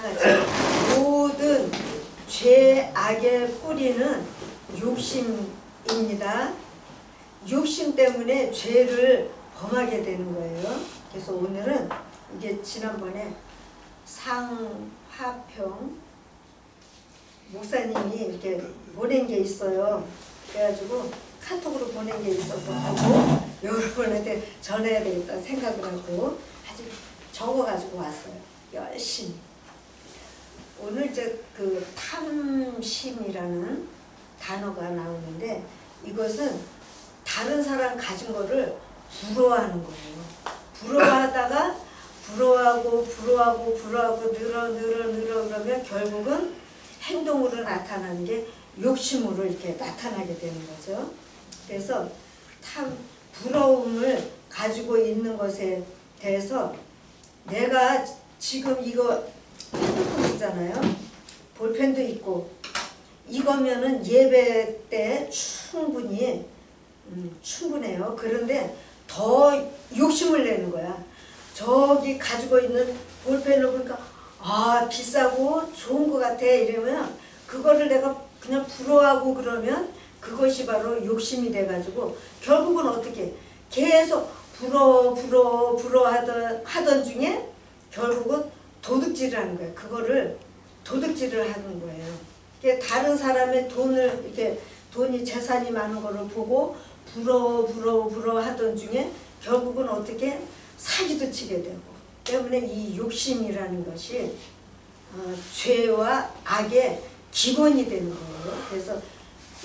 다 같이 모든 죄악의 뿌리는 욕심입니다. 욕심 때문에 죄를 범하게 되는 거예요. 그래서 오늘은 이게 지난번에 상화평 목사님이 이렇게 보낸 게 있어요. 그래가지고 카톡으로 보낸 게 있어서 하고 여러분한테 전해야 되겠다 생각을 하고 아주 적어가지고 왔어요. 열심히. 오늘 이제 그 탐심이라는 단어가 나오는데 이것은 다른 사람 가진 거를 부러워하는 거예요. 부러워하다가 부러워하고 부러워하고 부러워하고 늘어 늘어 늘어 그러면 결국은 행동으로 나타나는 게 욕심으로 이렇게 나타나게 되는 거죠. 그래서 탐 부러움을 가지고 있는 것에 대해서 내가 지금 이거 핸드폰 있잖아요. 볼펜도 있고 이거면은 예배 때 충분히 음, 충분해요. 그런데 더 욕심을 내는 거야. 저기 가지고 있는 볼펜을 보니까 아 비싸고 좋은 것 같아 이러면 그거를 내가 그냥 부러워하고 그러면 그것이 바로 욕심이 돼가지고 결국은 어떻게 계속 부러워 부러워 부러워하던 하던 중에 결국은 도둑질을 하는 거예요. 그거를 도둑질을 하는 거예요. 다른 사람의 돈을 이렇게 돈이 재산이 많은 거를 보고 부러워 부러워 부러워 하던 중에 결국은 어떻게 사기도 치게 되고 때문에 이 욕심이라는 것이 어, 죄와 악의 기본이 되는 거예요. 그래서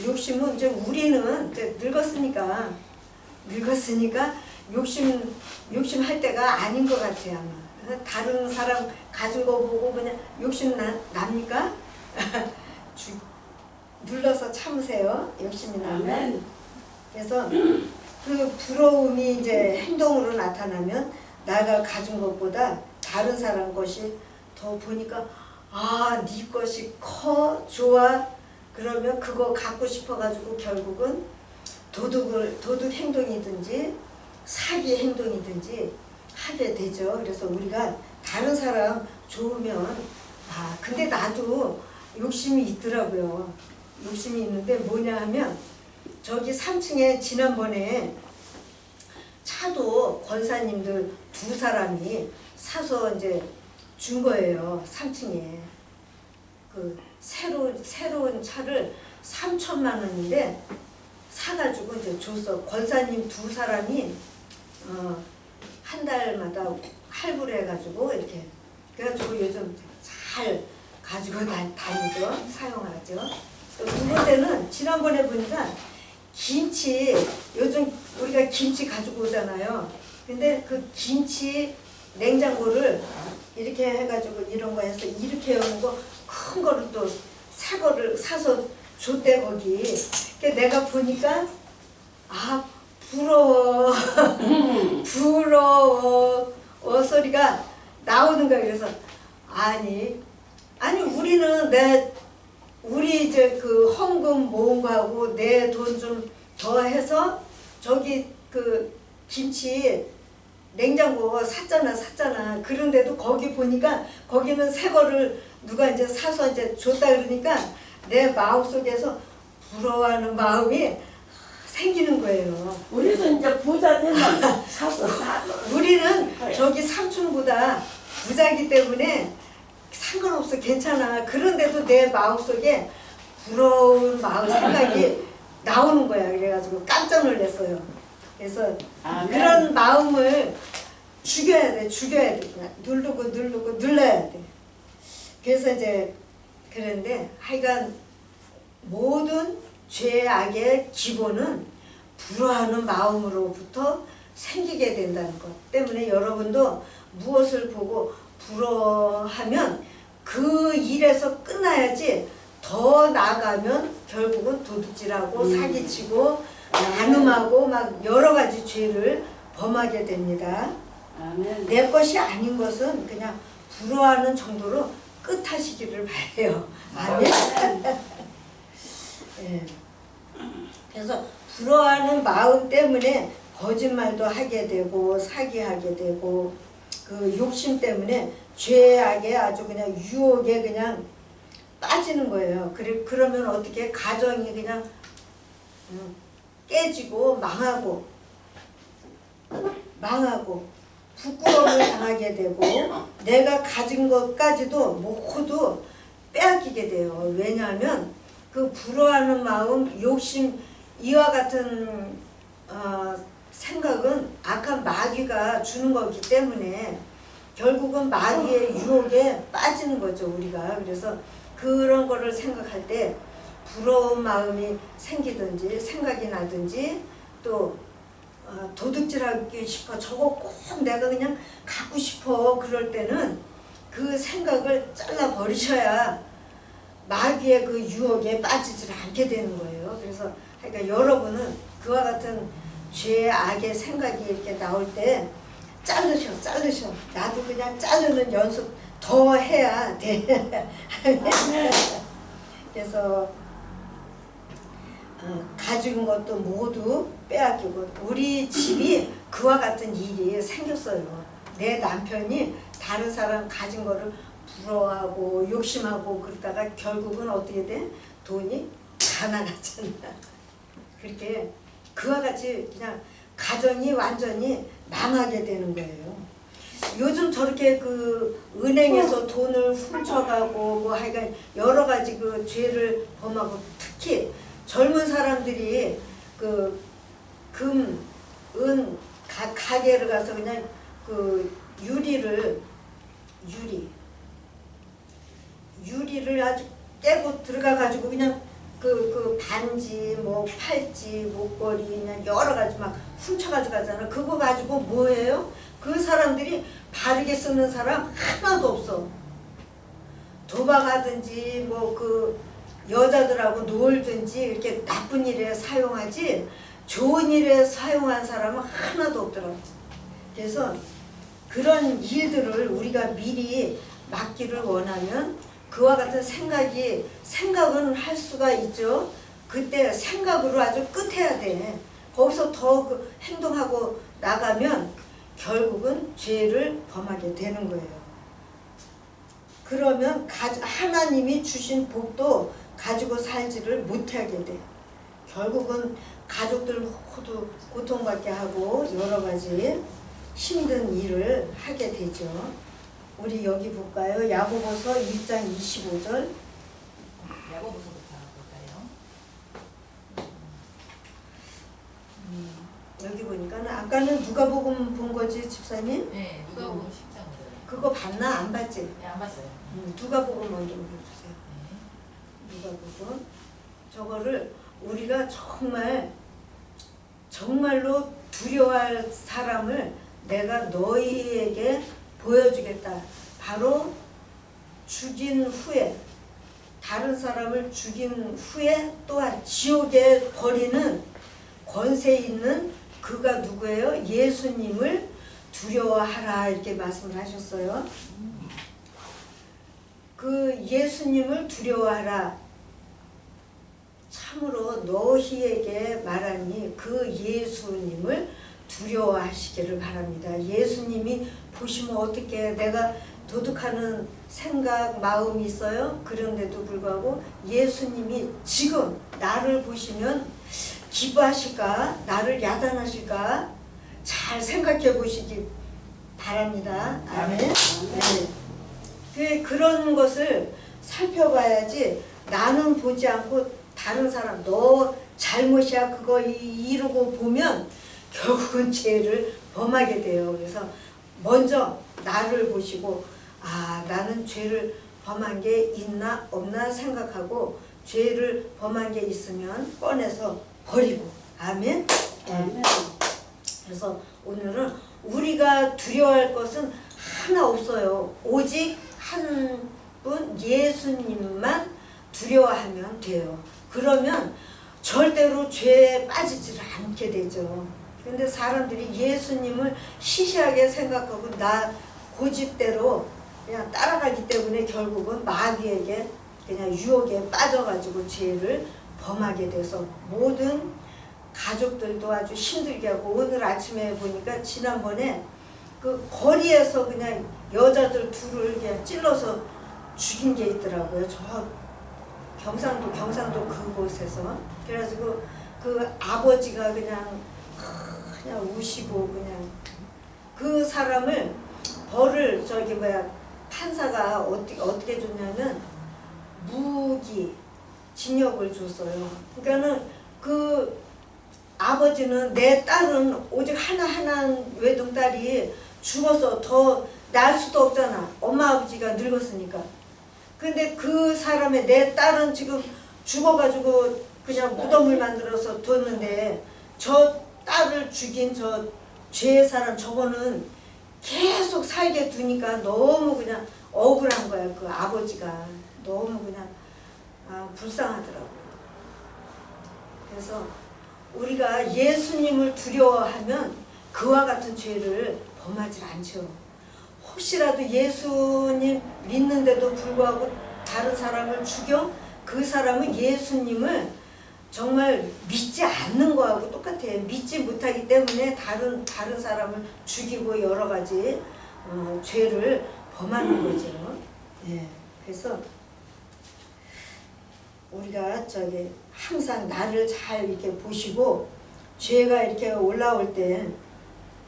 욕심은 이제 우리는 이제 늙었으니까 늙었으니까 욕심 욕심 할 때가 아닌 것 같아요 아마. 그래서 다른 사람 가진 거 보고 그냥 욕심 나, 납니까? 주, 눌러서 참으세요. 욕심이 나면. 그래서 그 부러움이 이제 행동으로 나타나면 내가 가진 것보다 다른 사람 것이 더 보니까 아, 네 것이 커 좋아 그러면 그거 갖고 싶어가지고 결국은 도둑을 도둑 행동이든지 사기 행동이든지 하게 되죠. 그래서 우리가 다른 사람 좋으면 아 근데 나도 욕심이 있더라고요. 욕심이 있는데 뭐냐 하면 저기 3층에 지난번에 차도 권사님들 두 사람이 사서 이제 준 거예요. 3층에. 그 새로운 새로운 차를 3천만 원인데 사가지고 이제 줬어. 권사님 두 사람이 어, 한 달마다 할부를 해가지고 이렇게 그래가지고 요즘 잘 가지고 다, 다니죠. 사용하죠. 또두 번째는 지난번에 보니까 김치 요즘 우리가 김치 가지고 오잖아요. 근데 그 김치 냉장고를 이렇게 해가지고 이런 거 해서 이렇게 여는 거큰 거를 또 새 거를 사서 줬대 거기. 그 내가 보니까 아 부러워. 부러워. 어 소리가 나오는 거야 그래서 아니 아니 우리는 내 우리 이제 그 헌금 모은 거하고 내 돈 좀 더 해서 저기 그 김치 냉장고 샀잖아 샀잖아. 그런데도 거기 보니까 거기는 새 거를 누가 이제 사서 이제 줬다 그러니까 내 마음속에서 부러워하는 마음이 생기는 거예요. 우리도 이제 부자 되면 사서 사. 우리는 저기 삼촌보다 부자기 때문에 상관없어. 괜찮아. 그런데도 내 마음속에 부러운 마음 생각이 나오는 거야. 그래가지고 깜짝 놀랐어요. 그래서 아멘. 그런 마음을 죽여야 돼. 죽여야 돼. 누르고 누르고 눌러야 돼. 그래서 이제 그런데 하여간 모든 죄악의 기본은 불화하는 마음으로부터 생기게 된다는 것 때문에 여러분도 무엇을 보고 부러워하면 그 일에서 끝나야지 더 나아가면 결국은 도둑질하고 음. 사기치고 나눔하고 막 여러 가지 죄를 범하게 됩니다. 아멘. 내 것이 아닌 것은 그냥 부러워하는 정도로 끝하시기를 바래요. 아멘. 예. 그래서 부러워하는 마음 때문에 거짓말도 하게 되고 사기하게 되고 그 욕심 때문에 죄악에 아주 그냥 유혹에 그냥 빠지는 거예요. 그래 그러면 어떻게 가정이 그냥 음, 깨지고 망하고 망하고 부끄러움을 당하게 되고 내가 가진 것까지도 모두 빼앗기게 돼요. 왜냐하면 그 불화하는 마음, 욕심 이와 같은 어, 생각은 악한 마귀가 주는 거기 때문에 결국은 마귀의 유혹에 빠지는 거죠 우리가. 그래서 그런 거를 생각할 때 부러운 마음이 생기든지 생각이 나든지 또 어, 도둑질하기 싶어. 저거 꼭 내가 그냥 갖고 싶어. 그럴 때는 그 생각을 잘라 버리셔야 마귀의 그 유혹에 빠지질 않게 되는 거예요. 그래서 그러니까 여러분은 그와 같은 죄 악의 생각이 이렇게 나올 때 자르셔 자르셔 나도 그냥 자르는 연습 더 해야 돼. 그래서 어, 가진 것도 모두 빼앗기고 우리 집이 그와 같은 일이 생겼어요. 내 남편이 다른 사람 가진 거를 부러워하고 욕심하고 그러다가 결국은 어떻게 돼? 돈이 가난하잖아. 그렇게 그와 같이 그냥 가정이 완전히 망하게 되는 거예요. 요즘 저렇게 그 은행에서 돈을 훔쳐가고 뭐 하여간 여러 가지 그 죄를 범하고 특히 젊은 사람들이 그 금, 은, 가, 가게를 가서 그냥 그 유리를 유리 유리를 아주 깨고 들어가 가지고 그냥 그, 그 반지, 뭐 팔찌, 목걸이 그냥 여러 가지 막 훔쳐가지고 가잖아. 그거 가지고 뭐해요? 그 사람들이 바르게 쓰는 사람 하나도 없어. 도박하든지 뭐 그 여자들하고 놀든지 이렇게 나쁜 일에 사용하지 좋은 일에 사용한 사람은 하나도 없더라고. 그래서 그런 일들을 우리가 미리 막기를 원하면 그와 같은 생각이 생각은 할 수가 있죠. 그때 생각으로 아주 끝해야 돼. 거기서 더 그 행동하고 나가면 결국은 죄를 범하게 되는 거예요. 그러면 가, 하나님이 주신 복도 가지고 살지를 못하게 돼. 결국은 가족들 모두 고통받게 하고 여러 가지 힘든 일을 하게 되죠. 우리 여기 볼까요? 야고보서 1장 25절. 야고보서부터 볼까요? 여기 보니까는 아까는 누가복음 본 거지 집사님? 네, 누가 보면 10장을. 그거 봤나 안 봤지? 네, 안 봤어요. 음, 누가복음 먼저 보여주세요. 네. 누가복음 저거를 우리가 정말 정말로 두려워할 사람을 내가 너희에게 보여주겠다. 바로 죽인 후에 다른 사람을 죽인 후에 또한 지옥에 버리는 권세 있는 그가 누구예요? 예수님을 두려워하라 이렇게 말씀을 하셨어요. 그 예수님을 두려워하라. 참으로 너희에게 말하니 그 예수님을 두려워하시기를 바랍니다. 예수님이 보시면 어떻게 내가 도둑하는 생각, 마음이 있어요? 그런데도 불구하고 예수님이 지금 나를 보시면 기뻐하실까? 나를 야단하실까? 잘 생각해 보시기 바랍니다. 아멘. 네. 그 그런 것을 살펴봐야지 나는 보지 않고 다른 사람 너 잘못이야 그거 이- 이러고 보면 결국은 죄를 범하게 돼요. 그래서 먼저 나를 보시고 아 나는 죄를 범한 게 있나 없나 생각하고 죄를 범한 게 있으면 꺼내서 버리고 아멘. 네. 아멘. 그래서 오늘은 우리가 두려워할 것은 하나 없어요. 오직 한 분 예수님만 두려워하면 돼요. 그러면 절대로 죄에 빠지질 않게 되죠. 근데 사람들이 예수님을 시시하게 생각하고 나 고집대로 그냥 따라가기 때문에 결국은 마귀에게 그냥 유혹에 빠져가지고 죄를 범하게 돼서 모든 가족들도 아주 힘들게 하고 오늘 아침에 보니까 지난번에 그그 거리에서 그냥 여자들 둘을 그냥 찔러서 죽인 게 있더라고요. 저 경상도 경상도 그곳에서 그래가지고 그 아버지가 그냥 그냥 우시고 그냥 그 사람을 벌을 저기 뭐야 판사가 어떻게 어떻게 줬냐면 무기 징역을 줬어요. 그러니까는 그 아버지는 내 딸은 오직 하나 하나 외동딸이 죽어서 더 날 수도 없잖아. 엄마 아버지가 늙었으니까. 근데 그 사람의 내 딸은 지금 죽어가지고 그냥 무덤을 만들어서 뒀는데 저 죽인 저 죄의 사람 저거는 계속 살게 두니까 너무 그냥 억울한 거야 그 아버지가 너무 그냥 아, 불쌍하더라고. 그래서 우리가 예수님을 두려워하면 그와 같은 죄를 범하지 않죠. 혹시라도 예수님 믿는데도 불구하고 다른 사람을 죽여 그 사람은 예수님을 정말 믿지 않는 거하고 똑같아요. 믿지 못하기 때문에 다른 다른 사람을 죽이고 여러 가지 어, 죄를 범하는 거죠. 예. 그래서 우리가 저기 항상 나를 잘 이렇게 보시고 죄가 이렇게 올라올 때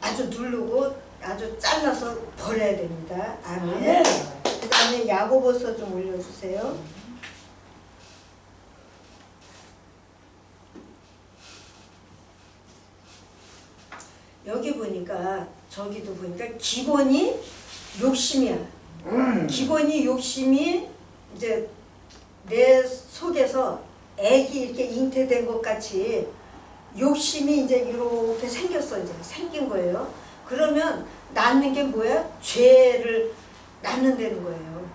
아주 누르고 아주 잘라서 버려야 됩니다. 아멘. 네. 그 다음에 야고보서 좀 올려주세요. 여기 보니까 저기도 보니까 기본이 욕심이야. 기본이 욕심이 이제 내 속에서 애기 이렇게 잉태된 것 같이 욕심이 이제 이렇게 생겼어 이제 생긴 거예요. 그러면 낳는 게 뭐야? 죄를 낳는다는 거예요.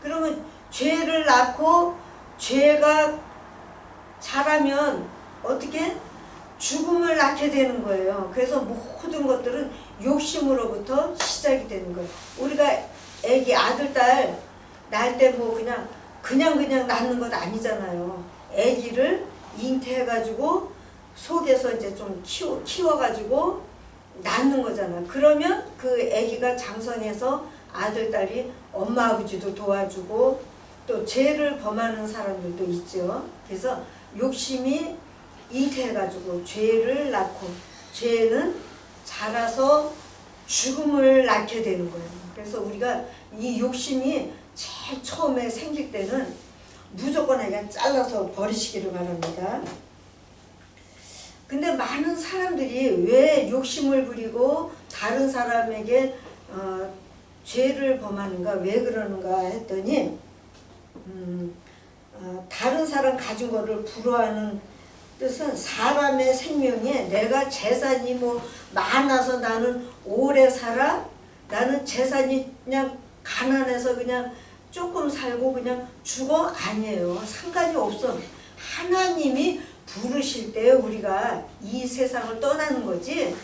그러면 죄를 낳고 죄가 자라면 어떻게 죽음을 낳게 되는 거예요. 그래서 모든 것들은 욕심으로부터 시작이 되는 거예요. 우리가 애기 아들 딸 낳을 때 뭐 그냥 그냥 그냥 낳는 것 아니잖아요. 애기를 잉태해가지고 속에서 이제 좀 키워 키워가지고 낳는 거잖아. 그러면 그 아기가 장성해서 아들 딸이 엄마 아버지도 도와주고 또 죄를 범하는 사람들도 있죠. 그래서 욕심이 잉태해가지고 죄를 낳고 죄는 자라서 죽음을 낳게 되는 거예요. 그래서 우리가 이 욕심이 제일 처음에 생길 때는 무조건 그냥 잘라서 버리시기를 바랍니다. 근데 많은 사람들이 왜 욕심을 부리고 다른 사람에게 어, 죄를 범하는가 왜 그러는가 했더니 음, 어, 다른 사람 가진 거를 부러워하는 뜻은 사람의 생명에 내가 재산이 뭐 많아서 나는 오래 살아 나는 재산이 그냥 가난해서 그냥 조금 살고 그냥 죽어 아니에요 상관이 없어 하나님이 부르실 때 우리가 이 세상을 떠나는 거지.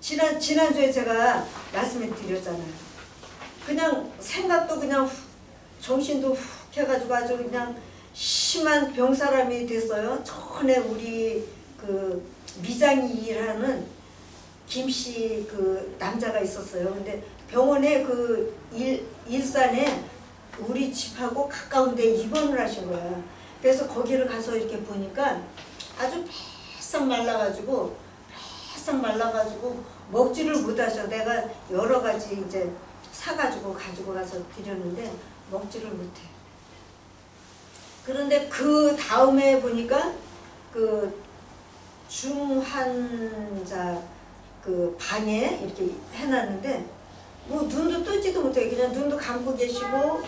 지난 지난주에 제가 말씀을 드렸잖아요. 그냥 생각도 그냥 훅, 정신도 훅 해가지고 아주 그냥 심한 병사람이 됐어요. 전에 우리 그 미장이 일하는 김씨 그 남자가 있었어요. 근데 병원에 그 일, 일산에 우리 집하고 가까운데 입원을 하신 거야. 그래서 거기를 가서 이렇게 보니까 아주 바싹 말라가지고 바싹 말라가지고 먹지를 못하셔. 내가 여러 가지 이제 사가지고 가지고 가서 드렸는데 먹지를 못해. 그런데 그 다음에 보니까 그 중환자 그 방에 이렇게 해놨는데 뭐 눈도 뜨지도 못해 그냥 눈도 감고 계시고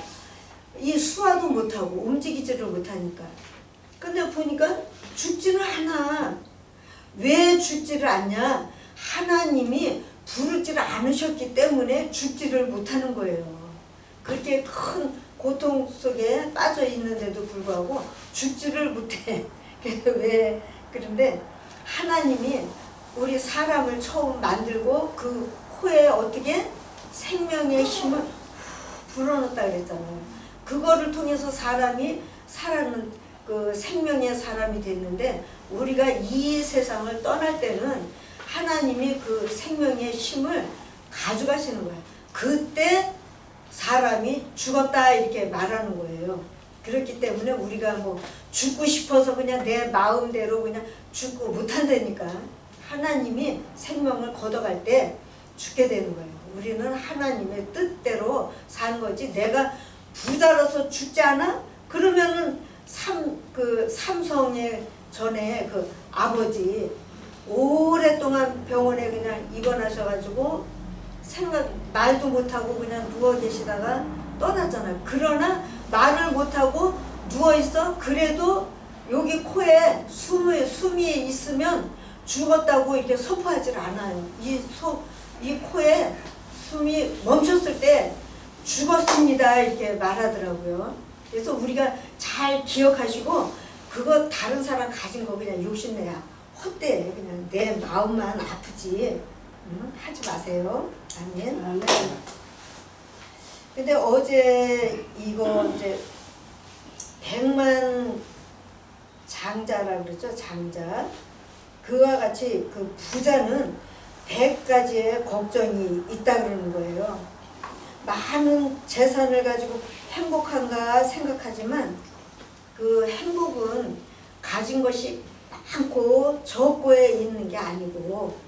이 수화도 못하고 움직이지를 못하니까. 근데 보니까 죽지는 않아. 왜 죽지를 않냐? 하나님이 부르지를 않으셨기 때문에 죽지를 못하는 거예요. 그렇게 큰 고통 속에 빠져 있는데도 불구하고 죽지를 못해 왜 그런데 하나님이 우리 사람을 처음 만들고 그 코에 어떻게 생명의 힘을 불어넣었다 그랬잖아요. 그거를 통해서 사람이 살아는 그 생명의 사람이 됐는데 우리가 이 세상을 떠날 때는 하나님이 그 생명의 힘을 가져가시는 거예요. 그때 사람이 죽었다 이렇게 말하는 거예요. 그렇기 때문에 우리가 뭐 죽고 싶어서 그냥 내 마음대로 그냥 죽고 못한다니까 하나님이 생명을 걷어갈 때 죽게 되는 거예요. 우리는 하나님의 뜻대로 사는 거지. 내가 부자로서 죽지 않아? 그러면은 삼 그 삼성의 전에 그 아버지 오랫동안 병원에 그냥 입원하셔가지고 생각 말도 못하고 그냥 누워 계시다가 떠났잖아요. 그러나 말을 못하고 누워 있어. 그래도 여기 코에 숨이 숨이 있으면 죽었다고 이렇게 선포하질 않아요. 이속이 코에 숨이 멈췄을 때 죽었습니다 이렇게 말하더라고요. 그래서 우리가 잘 기억하시고 그거 다른 사람 가진 거 그냥 욕심내야 헛돼 그냥 내 마음만 아프지 응? 하지 마세요. 아멘. 아멘. 근데 어제 이거 이제 백만 장자라 그러죠 장자 그와 같이 그 부자는 백 가지의 걱정이 있다 그러는 거예요. 많은 재산을 가지고 행복한가 생각하지만 그 행복은 가진 것이 많고 적고에 있는 게 아니고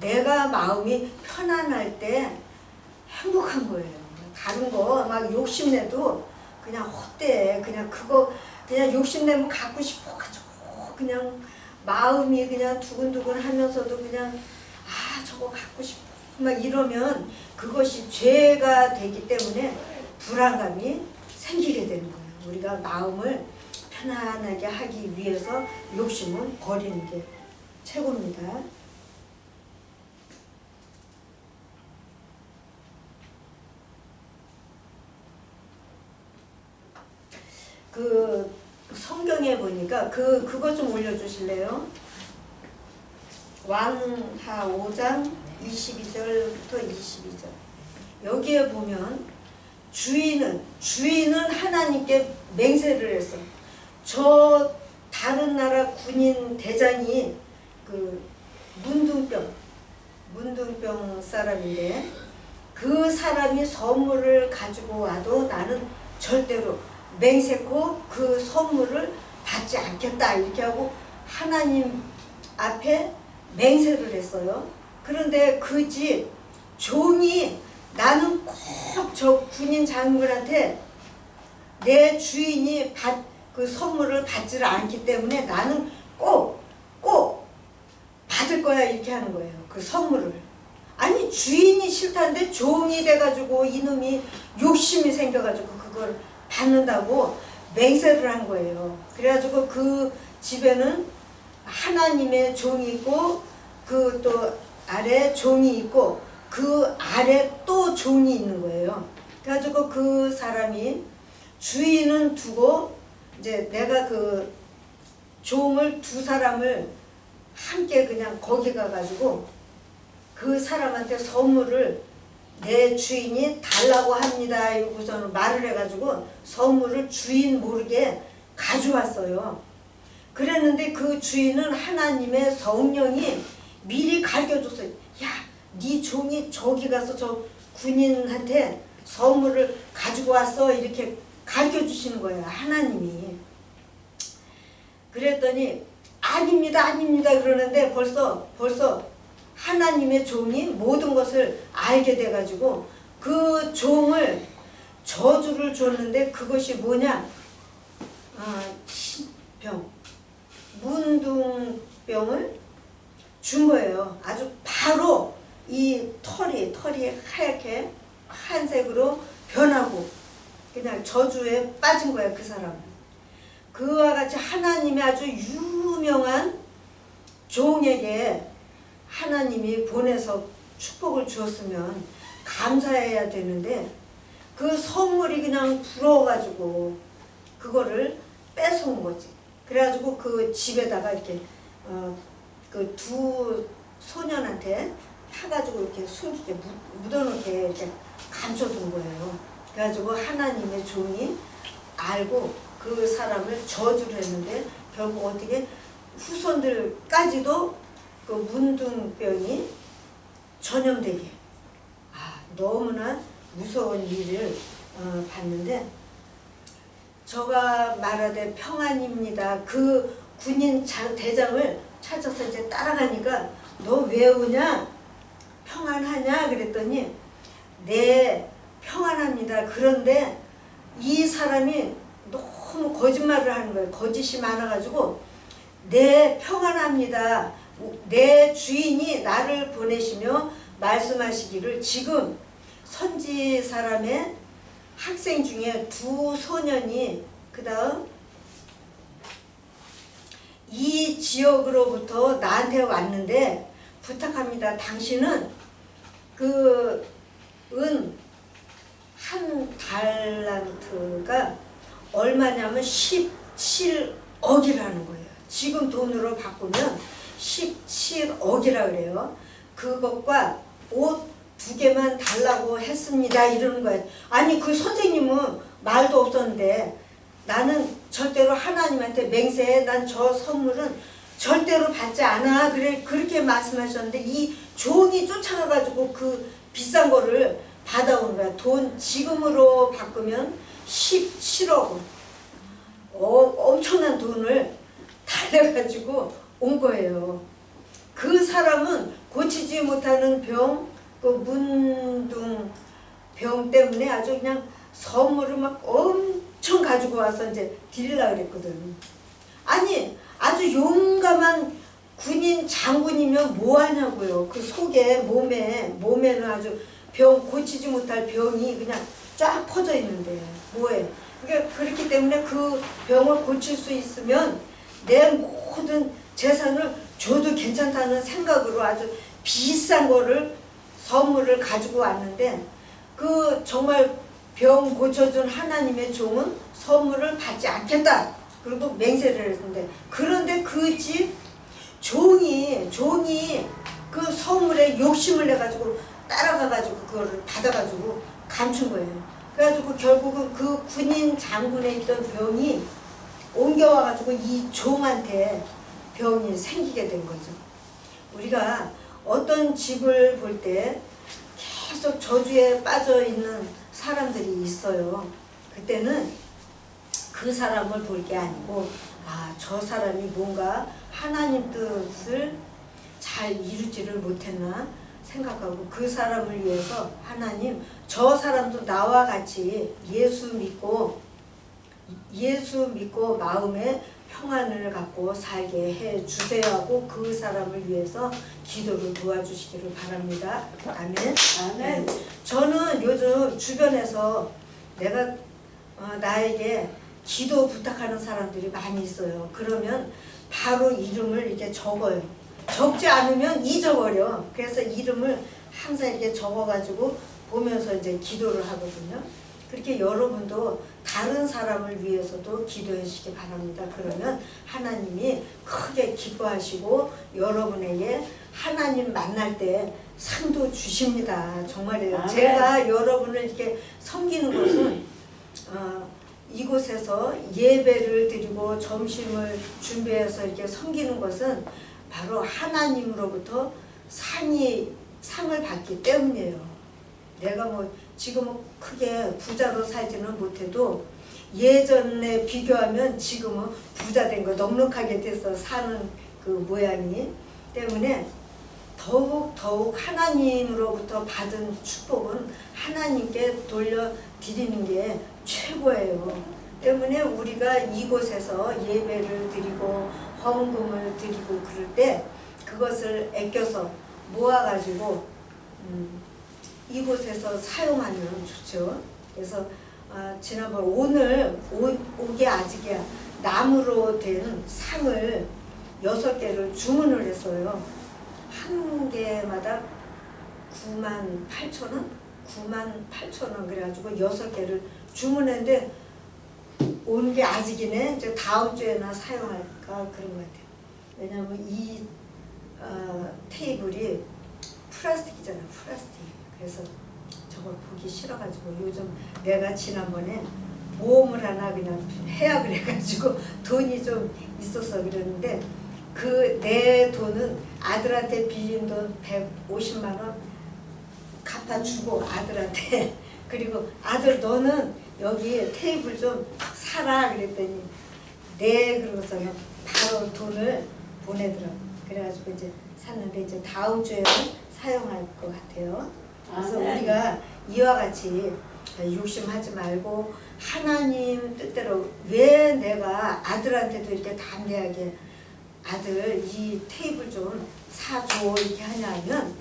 내가 마음이 편안할 때 행복한 거예요. 다른 거 막 욕심내도 그냥 헛돼. 그냥 그거 그냥 욕심내면 갖고 싶어가지고 그냥 마음이 그냥 두근두근 하면서도 그냥 아 저거 갖고 싶어 막 이러면 그것이 죄가 되기 때문에 불안감이 생기게 되는 거예요. 우리가 마음을 편안하게 하기 위해서 욕심은 버리는 게 최고입니다. 그 성경에 보니까 그 그거 좀 올려주실래요? 왕하 5장 22절부터 22절 여기에 보면 주인은 주인은 하나님께 맹세를 했어. 저 다른 나라 군인 대장이 그 문둥병 문둥병 사람인데 그 사람이 선물을 가지고 와도 나는 절대로 맹세코 그 선물을 받지 않겠다 이렇게 하고 하나님 앞에 맹세를 했어요. 그런데 그 집 종이 나는 꼭 저 군인 장군한테 내 주인이 받, 그 선물을 받지를 않기 때문에 나는 꼭, 꼭 받을 거야 이렇게 하는 거예요. 그 선물을. 아니 주인이 싫다는데 종이 돼가지고 이놈이 욕심이 생겨가지고 그걸 받는다고 맹세를 한 거예요. 그래가지고 그 집에는 하나님의 종이 있고 그 또 아래 종이 있고 그 아래 또 종이 있는 거예요. 그래가지고 그 사람이 주인은 두고 이제 내가 그 종을 두 사람을 함께 그냥 거기 가가지고 그 사람한테 선물을 내 주인이 달라고 합니다. 이러고서는 말을 해가지고 선물을 주인 모르게 가져왔어요. 그랬는데 그 주인은 하나님의 성령이 미리 가르쳐줬어요. 야, 네 종이 저기 가서 저 군인한테 선물을 가지고 왔어. 이렇게 가르쳐 주시는 거예요. 하나님이. 그랬더니 아닙니다, 아닙니다 그러는데 벌써 벌써 하나님의 종이 모든 것을 알게 돼가지고 그 종을 저주를 줬는데 그것이 뭐냐? 아, 신병, 문둥병을 준 거예요. 아주 바로 이 털이 털이 하얗게 한색으로 변하고 그냥 저주에 빠진 거예요. 그 사람. 그와 같이 하나님의 아주 유명한 종에게 하나님이 보내서 축복을 주었으면 감사해야 되는데 그 선물이 그냥 부러워가지고 그거를 뺏어온 거지. 그래가지고 그 집에다가 이렇게 어, 그 두 소년한테 타가지고 이렇게 숨기게 묻- 묻어놓게 이렇게 감춰둔 거예요. 그래가지고 하나님의 종이 알고 그 사람을 저주를 했는데 결국 어떻게 후손들까지도 그 문둥병이 전염되게 아 너무나 무서운 일을 어, 봤는데 저가 말하되 평안입니다. 그 군인 장, 대장을 찾아서 이제 따라가니까 너 왜 오냐? 평안하냐? 그랬더니 네 평안합니다. 그런데 이 사람이 너무 거짓말을 하는 거예요. 거짓이 많아가지고 네 평안합니다. 내 주인이 나를 보내시며 말씀하시기를 지금 선지 사람의 학생 중에 두 소년이 그 다음 이 지역으로부터 나한테 왔는데 부탁합니다. 당신은 그 은 한 달란트가 얼마냐면 17억이라는 거예요. 지금 돈으로 바꾸면 17억이라 그래요. 그것과 옷 두 개만 달라고 했습니다. 이러는 거예요. 아니 그 선생님은 말도 없었는데 나는 절대로 하나님한테 맹세해. 난 저 선물은 절대로 받지 않아. 그래 그렇게 말씀하셨는데 이 종이 쫓아가가지고 그 비싼 거를 받아온 거야. 돈 지금으로 바꾸면 17억 원. 어, 엄청난 돈을 달래가지고 온 거예요. 그 사람은 고치지 못하는 병, 그 문둥 병 때문에 아주 그냥 선물을 막 엄청 가지고 와서 이제 드리려고 그랬거든. 아니, 아주 용감한 군인 장군이면 뭐 하냐고요. 그 속에, 몸에, 몸에는 아주 병, 고치지 못할 병이 그냥 쫙 퍼져 있는데, 뭐해. 그러니까 그렇기 때문에 그 병을 고칠 수 있으면 내 모든 재산을 줘도 괜찮다는 생각으로 아주 비싼 거를 선물을 가지고 왔는데 그 정말 병 고쳐준 하나님의 종은 선물을 받지 않겠다. 그리고 맹세를 했는데 그런데 그 집 종이 종이 그 선물에 욕심을 내가지고 따라가가지고 그거를 받아가지고 감춘 거예요. 그래가지고 결국은 그 군인 장군에 있던 병이 옮겨와가지고 이 종한테 병이 생기게 된 거죠. 우리가 어떤 집을 볼 때 계속 저주에 빠져 있는 사람들이 있어요. 그때는 그 사람을 볼 게 아니고 아, 저 사람이 뭔가 하나님 뜻을 잘 이루지를 못했나 생각하고 그 사람을 위해서 하나님 저 사람도 나와 같이 예수 믿고 예수 믿고 마음에 평안을 갖고 살게 해 주세요 하고 그 사람을 위해서 기도를 도와주시기를 바랍니다. 아멘. 아멘. 네. 저는 요즘 주변에서 내가 어, 나에게 기도 부탁하는 사람들이 많이 있어요. 그러면 바로 이름을 이렇게 적어요. 적지 않으면 잊어버려. 그래서 이름을 항상 이렇게 적어가지고 보면서 이제 기도를 하거든요. 그렇게 여러분도 다른 사람을 위해서도 기도해 주시기 바랍니다. 그러면 하나님이 크게 기뻐하시고 여러분에게 하나님 만날 때 상도 주십니다. 정말이에요. 아멘. 제가 여러분을 이렇게 섬기는 것은 어, 이곳에서 예배를 드리고 점심을 준비해서 이렇게 섬기는 것은 바로 하나님으로부터 상이 상을 받기 때문이에요. 내가 뭐 지금은 크게 부자로 살지는 못해도 예전에 비교하면 지금은 부자 된 거 넉넉하게 돼서 사는 그 모양이 때문에 더욱 더욱 하나님으로부터 받은 축복은 하나님께 돌려 드리는 게 최고예요. 때문에 우리가 이곳에서 예배를 드리고 헌금을 드리고 그럴 때 그것을 아껴서 모아가지고 음, 이곳에서 사용하면 좋죠. 그래서 아, 지난번 오늘 오, 오게 아직이야 나무로 된 상을 여섯 개를 주문을 했어요. 한 개마다 9만 8천 원? 9만 8천 원 그래가지고 여섯 개를 주문했는데 온게 아직이네. 이제 다음 주에나 사용할까 그런 것 같아요. 왜냐면 이 어, 테이블이 플라스틱이잖아, 플라스틱. 그래서 저걸 보기 싫어가지고 요즘 내가 지난번에 보험을 하나 그냥 해야 그래가지고 돈이 좀 있어서 그랬는데 그 내 돈은 아들한테 빌린 돈 150만 원 갚아주고 아들한테 그리고 아들 너는 여기 테이블 좀 사라 그랬더니 네 그러고서는 바로 돈을 보내더라고. 그래가지고 이제 샀는데 이제 다음 주에는 사용할 것 같아요 그래서 아멘. 우리가 이와 같이 욕심하지 말고 하나님 뜻대로 왜 내가 아들한테도 이렇게 담대하게 아들 이 테이블 좀 사줘 이렇게 하냐면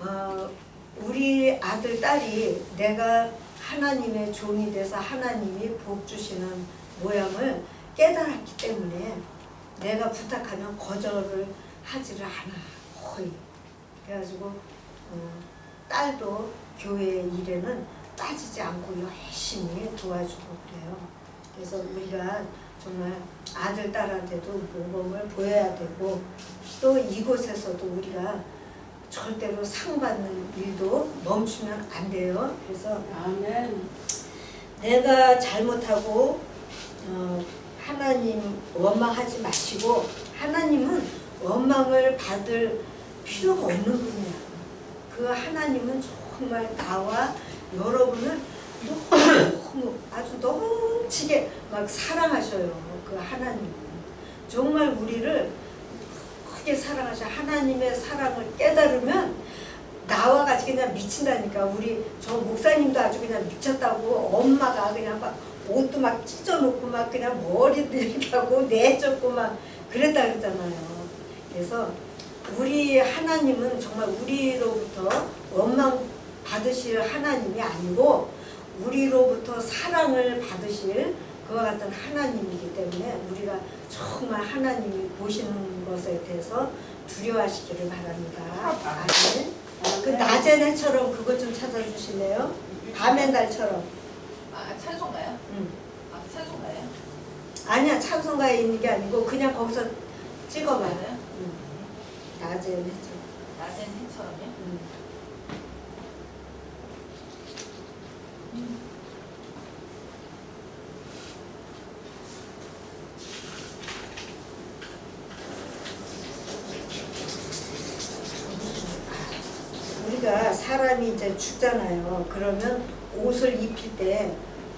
어, 우리 아들 딸이 내가 하나님의 종이 돼서 하나님이 복 주시는 모양을 깨달았기 때문에 내가 부탁하면 거절을 하지를 않아 거의 그래가지고 어, 딸도 교회 일에는 빠지지 않고 열심히 도와주고 그래요. 그래서 우리가 정말 아들 딸한테도 모범을 보여야 되고 또 이곳에서도 우리가 절대로 상 받는 일도 멈추면 안 돼요. 그래서 아멘. 내가 잘못하고 어, 하나님 원망하지 마시고 하나님은 원망을 받을 필요가 없는 분이야. 그 하나님은 정말 나와 여러분을 너무 아주 넘치게 막 사랑하셔요. 그 하나님 정말 우리를 크게 사랑하셔. 하나님의 사랑을 깨달으면 나와 같이 그냥 미친다니까. 우리 저 목사님도 아주 그냥 미쳤다고 엄마가 그냥 막 옷도 막 찢어놓고 막 그냥 머리도 이렇게 하고 내쫓고 막 그랬다 그러잖아요. 그래서 우리 하나님은 정말 우리로부터 원망 받으실 하나님이 아니고 우리로부터 사랑을 받으실 그와 같은 하나님이기 때문에 우리가 정말 하나님이 보시는 것에 대해서 두려워하시기를 바랍니다. 아멘. 그 낮의 해처럼 그것 좀 찾아주실래요? 밤의 달처럼. 아 찬송가요? 응. 아 찬송가요? 아니야 찬송가에 있는 게 아니고 그냥 거기서 찍어봐요. 낮의 해처럼. 낮엔 해처럼요? 우리가 사람이 이제 죽잖아요. 그러면 옷을 입힐 때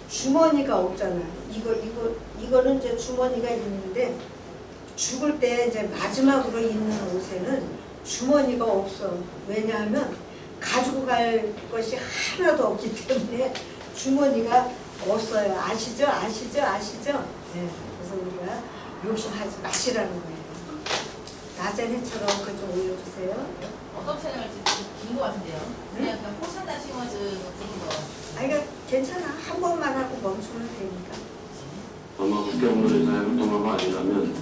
주머니가 없잖아요. 이거 이거 이거는 이제 주머니가 있는데 죽을 때 이제 마지막으로 입는 옷에는 주머니가 없어. 왜냐하면 가지고 갈 것이 하나도 없기 때문에 주머니가 없어요. 아시죠? 아시죠? 아시죠? 네. 그래서 우리가 욕심하지 마시라는 거예요. 낮은 해처럼 그좀 올려주세요. 어떤 찬양을지 긴것 같은데요? 그냥 그냥 호산나 싱어즈 조금 아, 이거 괜찮아. 한 번만 하고 멈추면 되니까. 아마 국경으로 사용 통화가 아니라면 더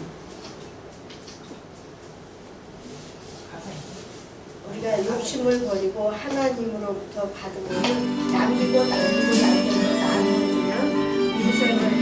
가사 있는 우리가 욕심을 버리고 하나님으로부터 받은 것을 남기고 남기고 남겨서 나누어주면 인생은